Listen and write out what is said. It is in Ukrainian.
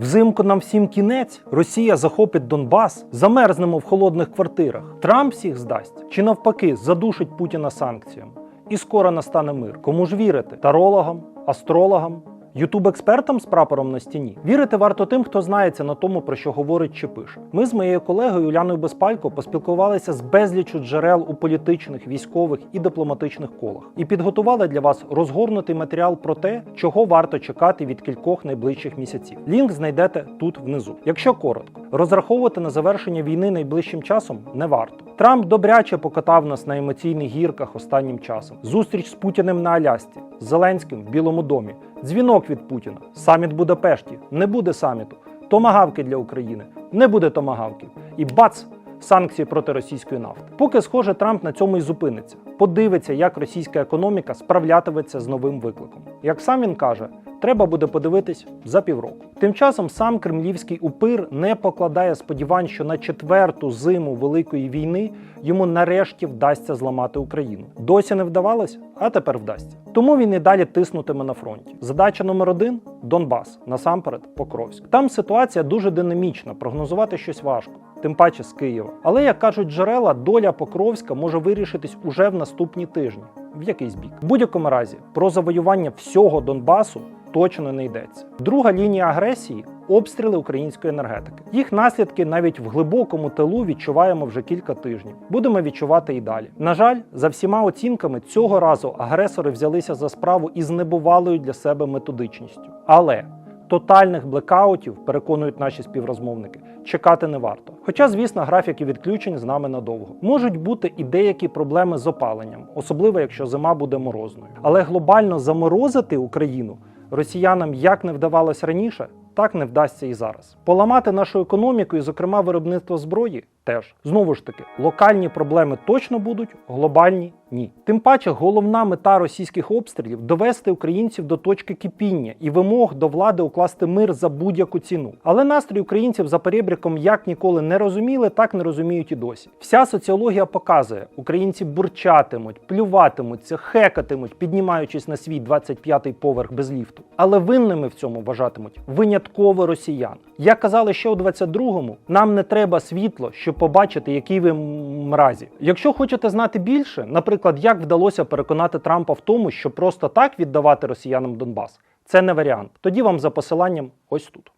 Взимку нам всім кінець, Росія захопить Донбас, замерзнемо в холодних квартирах. Трамп всіх здасть чи навпаки задушить Путіна санкціями. І скоро настане мир. Кому ж вірити? Тарологам, астрологам, ютуб-експертам з прапором на стіні. Вірити варто тим, хто знається на тому, про що говорить чи пише. Ми з моєю колегою Уляною Безпалько поспілкувалися з безлічу джерел у політичних, військових і дипломатичних колах і підготували для вас розгорнутий матеріал про те, чого варто чекати від кількох найближчих місяців. Лінк знайдете тут внизу. Якщо коротко, розраховувати на завершення війни найближчим часом не варто. Трамп добряче покатав нас на емоційних гірках останнім часом. Зустріч з Путіним на Алясці, з Зеленським в Білому домі, дзвінок від Путіна, саміт Будапешті, не буде саміту, томагавки для України, не буде томагавків. І бац! Санкції проти російської нафти. Поки, схоже, Трамп на цьому і зупиниться. Подивиться, як російська економіка справлятиметься з новим викликом. Як сам він каже, треба буде подивитись за півроку. Тим часом сам кремлівський упир не покладає сподівань, що на четверту зиму великої війни йому нарешті вдасться зламати Україну. Досі не вдавалось, а тепер вдасться. Тому він і далі тиснутиме на фронті. Задача номер один Донбас, насамперед Покровськ. Там ситуація дуже динамічна, прогнозувати щось важко, тим паче з Києва. Але як кажуть джерела, доля Покровська може вирішитись уже в наступні тижні, в якийсь бік. В будь-якому разі про завоювання всього Донбасу точно не йдеться. Друга лінія агресії обстріли української енергетики. Їх наслідки навіть в глибокому тилу відчуваємо вже кілька тижнів. Будемо відчувати і далі. На жаль, за всіма оцінками цього разу агресори взялися за справу із небувалою для себе методичністю. Але тотальних блекаутів, переконують наші співрозмовники, чекати не варто. Хоча, звісно, графіки відключень з нами надовго. Можуть бути і деякі проблеми з опаленням, особливо якщо зима буде морозною. Але глобально заморозити Україну росіянам як не вдавалось раніше, так не вдасться і зараз. Поламати нашу економіку і, зокрема, виробництво зброї теж. Знову ж таки, локальні проблеми точно будуть, глобальні ні. Тим паче, головна мета російських обстрілів довести українців до точки кипіння і вимог до влади укласти мир за будь-яку ціну. Але настрій українців за перебріком як ніколи не розуміли, так не розуміють і досі. Вся соціологія показує, українці бурчатимуть, плюватимуться, хекатимуть, піднімаючись на свій 25-й поверх без ліфту. Але винними в цьому вважатимуть винятково росіян. Як казали ще у 22-му, нам не треба світло, щоб побачити, які ви мразі. Якщо хочете знати більше, наприклад, як вдалося переконати Трампа в тому, що просто так віддавати росіянам Донбас, це не варіант. Тоді вам за посиланням ось тут.